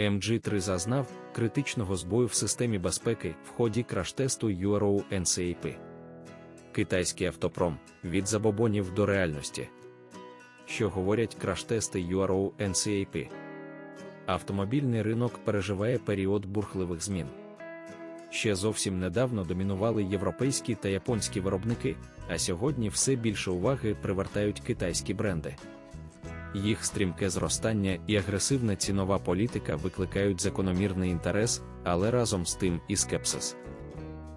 MG3 зазнав критичного збою в системі безпеки в ході краш-тесту Euro NCAP. Китайський автопром від забобонів до реальності. Що говорять краш-тести Euro NCAP? Автомобільний ринок переживає період бурхливих змін. Ще зовсім недавно домінували європейські та японські виробники, а сьогодні все більше уваги привертають китайські бренди. Їх стрімке зростання і агресивна цінова політика викликають закономірний інтерес, але разом з тим і скепсис.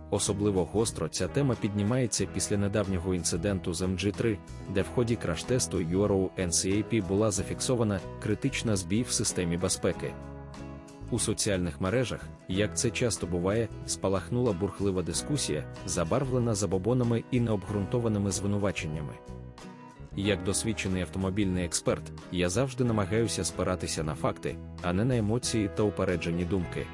Особливо гостро ця тема піднімається після недавнього інциденту з MG3, де в ході краш-тесту Euro NCAP була зафіксована критична збій в системі безпеки. У соціальних мережах, як це часто буває, спалахнула бурхлива дискусія, забарвлена забобонами і необґрунтованими звинуваченнями. Як досвідчений автомобільний експерт, я завжди намагаюся спиратися на факти, а не на емоції та упереджені думки.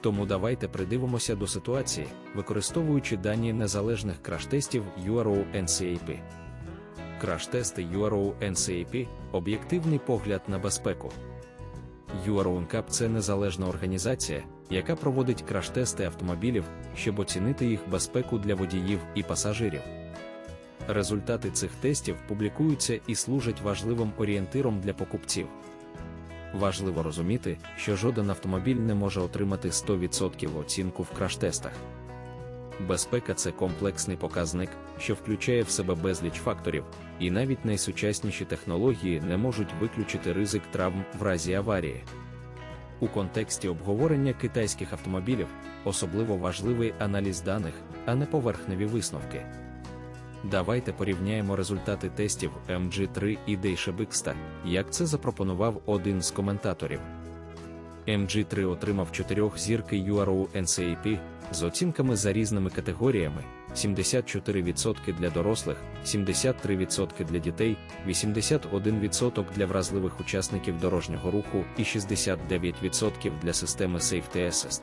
Тому давайте придивимося до ситуації, використовуючи дані незалежних краш-тестів URO NCAP. Краш-тести URO NCAP – об'єктивний погляд на безпеку. URO – це незалежна організація, яка проводить краш-тести автомобілів, щоб оцінити їх безпеку для водіїв і пасажирів. Результати цих тестів публікуються і служать важливим орієнтиром для покупців. Важливо розуміти, що жоден автомобіль не може отримати 100% оцінку в краш-тестах. Безпека це комплексний показник, що включає в себе безліч факторів, і навіть найсучасніші технології не можуть виключити ризик травм в разі аварії. У контексті обговорення китайських автомобілів особливо важливий аналіз даних, а не поверхневі висновки. Давайте порівняємо результати тестів MG3 і Дейшебикста, як це запропонував один з коментаторів. MG3 отримав 4 зірки URO NCAP з оцінками за різними категоріями: 74% для дорослих, 73% для дітей, 81% для вразливих учасників дорожнього руху і 69% для системи Safety Assist.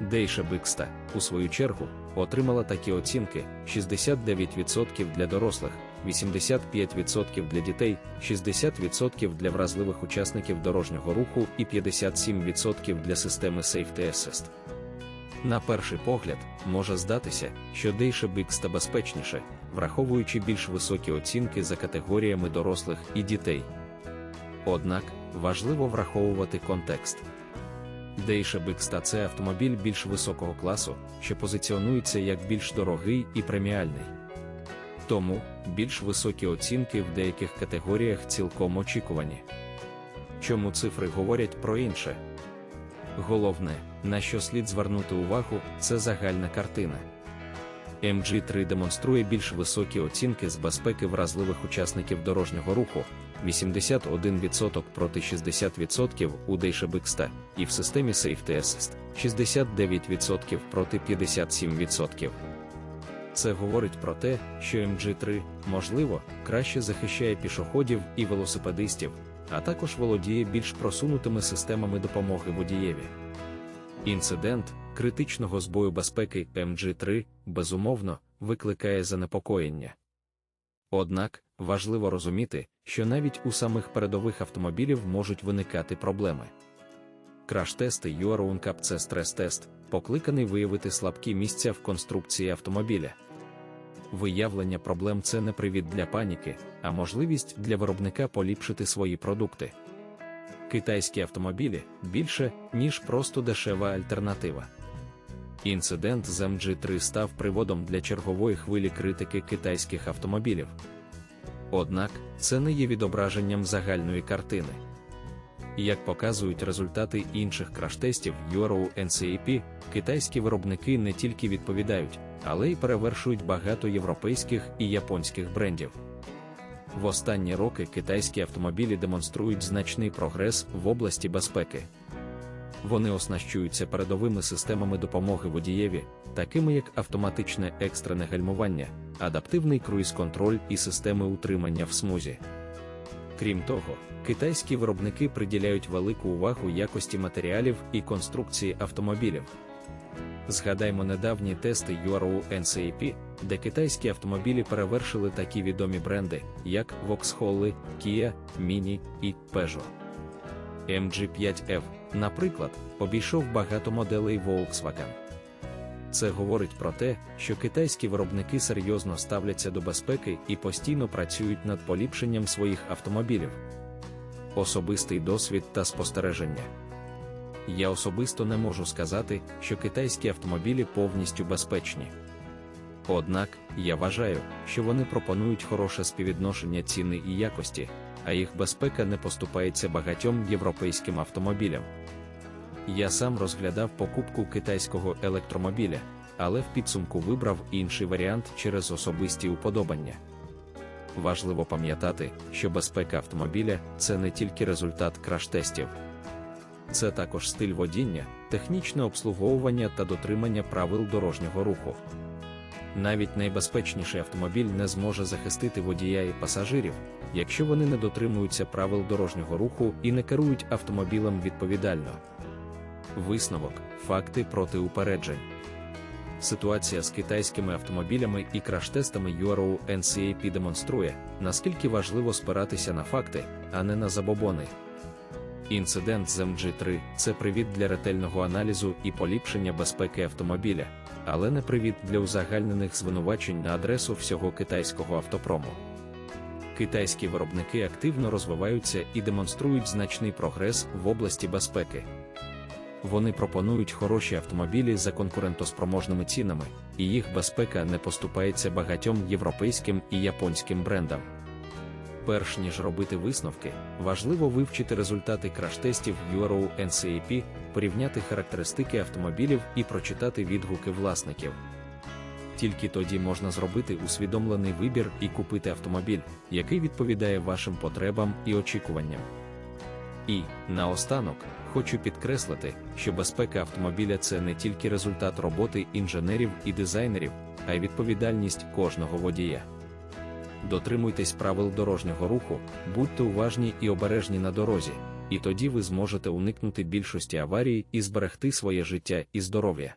Дейша Бикста, у свою чергу, отримала такі оцінки: 69% для дорослих, 85% для дітей, 60% для вразливих учасників дорожнього руху і 57% для системи Safety Assist. На перший погляд, може здатися, що Дейша Бикста безпечніше, враховуючи більш високі оцінки за категоріями дорослих і дітей. Однак важливо враховувати контекст. Дейша Бикста це автомобіль більш високого класу, що позиціонується як більш дорогий і преміальний. Тому більш високі оцінки в деяких категоріях цілком очікувані. Чому цифри говорять про інше? Головне, на що слід звернути увагу, це загальна картина. MG3 демонструє більш високі оцінки з безпеки вразливих учасників дорожнього руху, 81% проти 60% у Дейшебикста, і в системі Safety Assist 69% проти 57%. Це говорить про те, що MG3, можливо, краще захищає пішоходів і велосипедистів, а також володіє більш просунутими системами допомоги водієві. Інцидент критичного збою безпеки MG3, безумовно, викликає занепокоєння. Однак важливо розуміти, що навіть у самих передових автомобілів можуть виникати проблеми. Краш-тести Euro NCAP – це стрес-тест, покликаний виявити слабкі місця в конструкції автомобіля. Виявлення проблем це не привід для паніки, а можливість для виробника поліпшити свої продукти. Китайські автомобілі більше, ніж просто дешева альтернатива. Інцидент з MG3 став приводом для чергової хвилі критики китайських автомобілів. Однак це не є відображенням загальної картини. Як показують результати інших краш-тестів Euro NCAP, китайські виробники не тільки відповідають, але й перевершують багато європейських і японських брендів. В останні роки китайські автомобілі демонструють значний прогрес в області безпеки. Вони оснащуються передовими системами допомоги водієві, такими як автоматичне екстрене гальмування, адаптивний круїз-контроль і системи утримання в смузі. Крім того, китайські виробники приділяють велику увагу якості матеріалів і конструкції автомобілів. Згадаймо недавні тести Euro NCAP, де китайські автомобілі перевершили такі відомі бренди, як Vauxhall, Kia, Mini і Peugeot. MG5F, наприклад, обійшов багато моделей Volkswagen. Це говорить про те, що китайські виробники серйозно ставляться до безпеки і постійно працюють над поліпшенням своїх автомобілів. Особистий досвід та спостереження. Я особисто не можу сказати, що китайські автомобілі повністю безпечні. Однак, я вважаю, що вони пропонують хороше співвідношення ціни і якості, а їх безпека не поступається багатьом європейським автомобілям. Я сам розглядав покупку китайського електромобіля, але в підсумку вибрав інший варіант через особисті уподобання. Важливо пам'ятати, що безпека автомобіля це не тільки результат краш-тестів. Це також стиль водіння, технічне обслуговування та дотримання правил дорожнього руху. Навіть найбезпечніший автомобіль не зможе захистити водія і пасажирів, якщо вони не дотримуються правил дорожнього руху і не керують автомобілем відповідально. Висновок, факти проти упереджень. Ситуація з китайськими автомобілями і краш-тестами Euro NCAP демонструє, наскільки важливо спиратися на факти, а не на забобони. Інцидент з MG3 це привід для ретельного аналізу і поліпшення безпеки автомобіля, але не привід для узагальнених звинувачень на адресу всього китайського автопрому. Китайські виробники активно розвиваються і демонструють значний прогрес в області безпеки. Вони пропонують хороші автомобілі за конкурентоспроможними цінами, і їх безпека не поступається багатьом європейським і японським брендам. Перш ніж робити висновки, важливо вивчити результати краш-тестів Euro NCAP, порівняти характеристики автомобілів і прочитати відгуки власників. Тільки тоді можна зробити усвідомлений вибір і купити автомобіль, який відповідає вашим потребам і очікуванням. І, наостанок, хочу підкреслити, що безпека автомобіля це не тільки результат роботи інженерів і дизайнерів, а й відповідальність кожного водія. Дотримуйтесь правил дорожнього руху, будьте уважні і обережні на дорозі, і тоді ви зможете уникнути більшості аварій і зберегти своє життя і здоров'я.